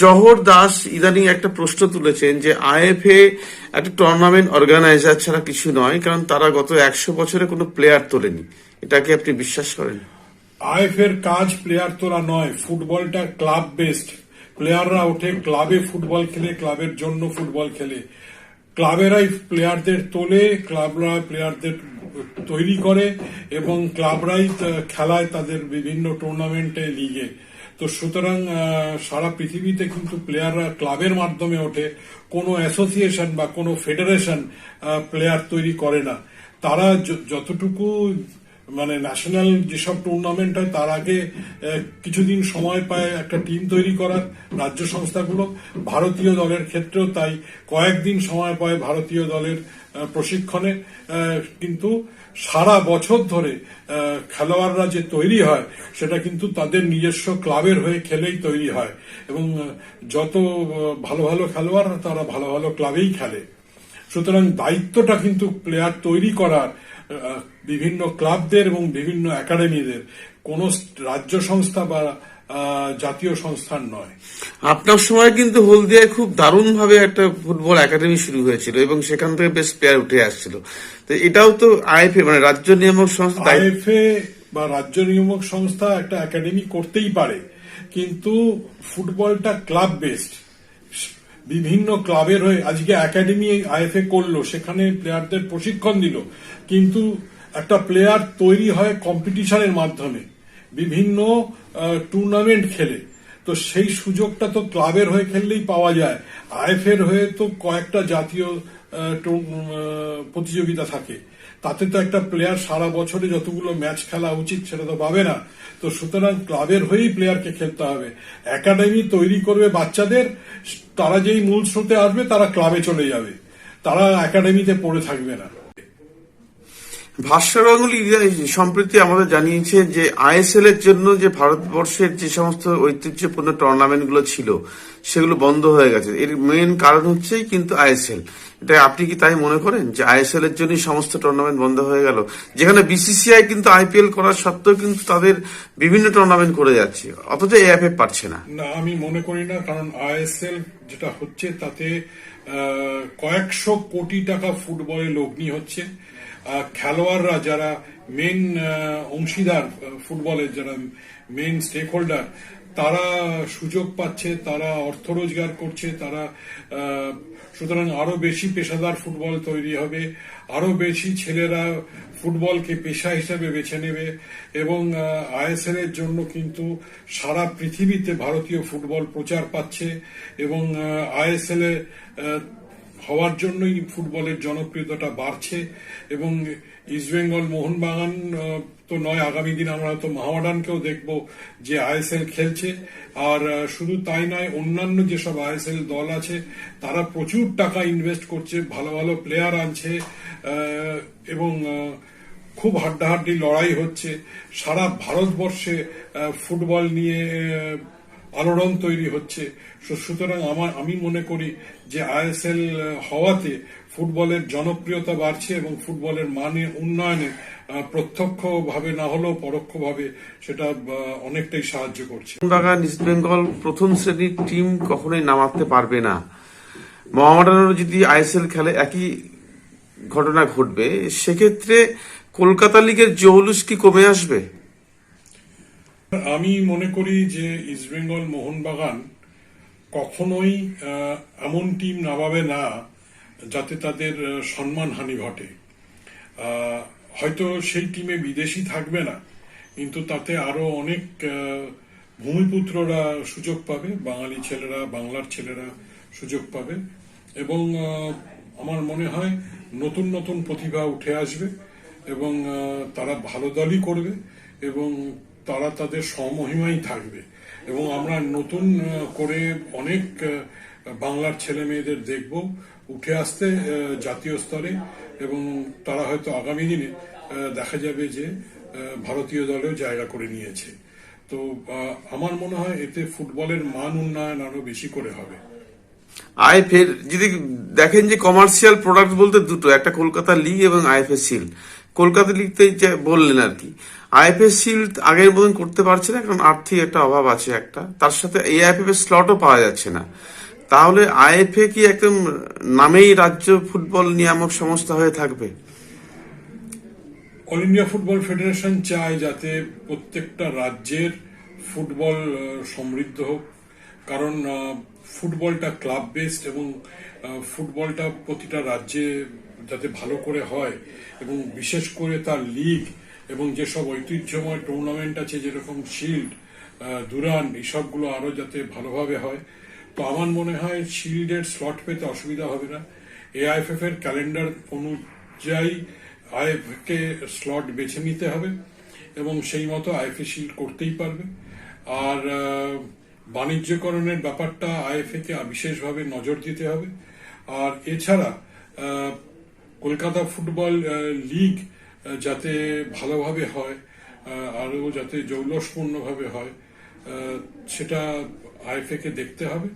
জহর দাস ইদানিং একটা প্রশ্ন তুলেছেন যে আইএফএ একটা টুর্নামেন্ট অর্গানাইজার ছাড়া কিছু নয়, কারণ তারা গত একশো বছরে কোনো প্লেয়ার তোলেনি। এটাকে আপনি বিশ্বাস করেন? আইএফ এর কাজ প্লেয়ার তোলা নয়, ফুটবলটা ক্লাব বেসড প্লেয়াররা ওঠে ক্লাবে ফুটবল খেলে ক্লাবের জন্য ফুটবল খেলে। ক্লাবেরাই প্লেয়ারদের তোলে ক্লাবরা প্লেয়ারদের তৈরি করে এবং ক্লাবরাই খেলায় তাদের বিভিন্ন টুর্নামেন্টে লিগে। তো সুতরাং সারা পৃথিবীতে কিন্তু প্লেয়াররা ক্লাবের মাধ্যমে ওঠে, কোনো অ্যাসোসিয়েশন বা কোনো ফেডারেশন প্লেয়ার তৈরি করে না। তারা যতটুকু মানে ন্যাশনাল যেসব টুর্নামেন্ট হয়, তার আগে কিছুদিন সময় পায় একটা টিম তৈরি করার রাজ্য সংস্থাগুলো। ভারতীয় দলের ক্ষেত্রেও তাই কয়েকদিন সময় পায় ভারতীয় দলের প্রশিক্ষণে। কিন্তু সারা বছর ধরে খেলোয়াড়রা যে তৈরি হয়, সেটা কিন্তু তাদের নিজস্ব ক্লাবের হয়ে খেলেই তৈরি হয়। এবং যত ভালো ভালো খেলোয়াড়, তারা ভালো ভালো ক্লাবেই খেলে। সুতরাং দায়িত্বটা কিন্তু প্লেয়ার তৈরি করার বিভিন্ন ক্লাবদের এবং বিভিন্ন একাডেমিদের কোন রাজ্য সংস্থা বা জাতীয় সংস্থার নয়। আপনার সময় কিন্তু হলদিয়ায় খুব দারুণ ভাবে একটা ফুটবল একাডেমি শুরু হয়েছিল এবং সেখান থেকে বেশ প্লেয়ার উঠে আসছিল। তো এটাও তো আইএফএ মানে রাজ্য নিয়ামক সংস্থা আইএফএ বা রাজ্য নিয়ামক সংস্থা একটা একাডেমি করতেই পারে কিন্তু ফুটবলটা ক্লাব বেসড বিভিন্ন ক্লাবের হয়ে আজকে একাডেমি আইএফএ করল, সেখানে প্লেয়ারদের প্রশিক্ষণ দিল। কিন্তু একটা প্লেয়ার তৈরি হয় কম্পিটিশনের মাধ্যমে, বিভিন্ন টুর্নামেন্ট খেলে। তো সেই সুযোগটা তো ক্লাবের হয়ে খেললেই পাওয়া যায়। আইএফএর হয়ে তো কয়েকটা জাতীয় প্রতিযোগিতা থাকে। তাতে তো একটা প্লেয়ার সারা বছরে যতগুলো ম্যাচ খেলা উচিত সেটা তো পাবে না। তো সুতরাং ক্লাবের হয়েই প্লেয়ারকে খেলতে হবে। একাডেমি তৈরি করবে বাচ্চাদের, তারা যেই মূল স্রোতে আসবে তারা ক্লাবে চলে যাবে। তারা একাডেমিতে পড়ে থাকবে না। ভাষ্য গাঙ্গুলি সম্প্রতি আমাদের জানিয়েছে যে আইএসএল এর জন্য যে ভারতবর্ষের যে সমস্ত ঐতিহ্যপূর্ণ টুর্নামেন্টগুলো ছিল, সেগুলো বন্ধ হয়ে গেছে। এর মেন কারণ হচ্ছেই কিন্তু আইএসএল। এটা আপনি কি তাই মনে করেন যে আইএসএল এর জন্যই সমস্ত টুর্নামেন্ট বন্ধ হয়ে গেল? যেখানে বিসিসিআই কিন্তু আইপিএল করার সত্ত্বেও কিন্তু তাদের বিভিন্ন টুর্নামেন্ট করে যাচ্ছে, অথচ এএফএ পারছে না। না, আমি মনে করি না, কারণ আইএসএল যেটা হচ্ছে তাতে কয়েকশো কোটি টাকা ফুটবলে লগ্নি হচ্ছে। খেলোয়াড়রা যারা মেন অংশীদার ফুটবলের যারা মেন স্টেক হোল্ডার তারা সুযোগ পাচ্ছে, তারা অর্থ রোজগার করছে, তারা সুতরাং আরও বেশি পেশাদার ফুটবল তৈরি হবে, আরও বেশি ছেলেরা ফুটবলকে পেশা হিসেবে বেছে নেবে এবং আইএসএল এর জন্য কিন্তু সারা পৃথিবীতে ভারতীয় ফুটবল প্রচার পাচ্ছে এবং আইএসএল এ হওয়ার জন্যই ফুটবলের জনপ্রিয়তাটা বাড়ছে এবং ইস্টবেঙ্গল মোহনবাগান তো নয়, আগামী দিন আমরা হয়তো মহামাডানকেও দেখব যে আইএসএল খেলছে। আর শুধু তাই নয়, অন্যান্য যেসব আইএসএল দল আছে, তারা প্রচুর টাকা ইনভেস্ট করছে, ভালো ভালো প্লেয়ার আনছে এবং খুব হাড্ডাহাড্ডি লড়াই হচ্ছে। সারা ভারতবর্ষে ফুটবল নিয়ে আলোড়ন তৈরি হচ্ছে। সুতরাং আমার, আমি মনে করি যে আইএসএল হওয়াতে ফুটবলের জনপ্রিয়তা বাড়ছে এবং ফুটবলের মানে উন্নয়নে প্রত্যক্ষভাবে না হলেও পরোক্ষভাবে সেটা অনেকটাই সাহায্য করছে। বাগান, ইস্ট বেঙ্গল প্রথম শ্রেণির টিম কখনোই নামাতে পারবে না। মোহামেডানেরও যদি আইএসএল খেলে একই ঘটনা ঘটবে, সেক্ষেত্রে কলকাতা লিগের জৌলুস কি কমে আসবে? আমি মনে করি যে ইস্টবেঙ্গল মোহনবাগান কখনোই এমন টিম নামাবে না যাতে তাদের সম্মানহানি ঘটে। হয়তো সেই টিমে বিদেশি থাকবে না, কিন্তু তাতে আরও অনেক ভূমিপুত্ররা সুযোগ পাবে, বাঙালি ছেলেরা, বাংলার ছেলেরা সুযোগ পাবে এবং আমার মনে হয় নতুন নতুন প্রতিভা উঠে আসবে এবং তারা ভালো দলই করবে এবং তারা তাদের স্বমহিমাই থাকবে। এবং আমরা নতুন করে অনেক বাংলার ছেলে মেয়েদের দেখব উঠে আসতে জাতীয় স্তরে। এবং তারা হয়তো আগামী দিনে দেখা যাবে যে ভারতীয় দলেও জায়গা করে নিয়েছে। তো আমার মনে হয় এতে ফুটবলের মান উন্নয়ন আরও বেশি করে হবে। আইএফএর যদি দেখেন যে কমার্শিয়াল প্রোডাক্ট বলতে দুটো, একটা কলকাতা লিগ এবং আইএফএ সিল কলকাতা লিগতে যে বললেন আর কি আইএফএ শিল্ড আগের মতন করতে পারছে না, কারণ আর্থিক একটা অভাব আছে একটা। তার সাথে এআইএফএফ এর স্লটও পাওয়া যাচ্ছে না। তাহলে আইএফএ কি একদম নামেই রাজ্য ফুটবল নিয়ামক সংস্থা হয়ে থাকবে? অল ইন্ডিয়া ফুটবল ফেডারেশন চায় যাতে প্রত্যেকটা রাজ্যের ফুটবল সমৃদ্ধ হোক। কারণ ফুটবলটা ক্লাব বেসড এবং ফুটবলটা প্রতিটা রাজ্যে যাতে ভালো করে হয় এবং বিশেষ করে তার লিগ এবং যেসব ঐতিহ্যময় টুর্নামেন্ট আছে, যেরকম শিল্ড দুরান এসবগুলো আরও যাতে ভালোভাবে হয়। তো আমার মনে হয় শিল্ডের স্লট পেতে অসুবিধা হবে না। এআইএফএফ এর ক্যালেন্ডার অনুযায়ী আইএফ কে স্লট বেছে নিতে হবে এবং সেই মতো আইএফএ শিল্ড করতেই পারবে। আর বাণিজ্যকরণের ব্যাপারটা আইএফএ কে বিশেষভাবে নজর দিতে হবে। আর এছাড়া কলকাতা ফুটবল লিগ যাতে ভালোভাবে হয় আরও যাতে জৌলসপূর্ণভাবে হয় সেটা আইএফএ কে দেখতে হবে।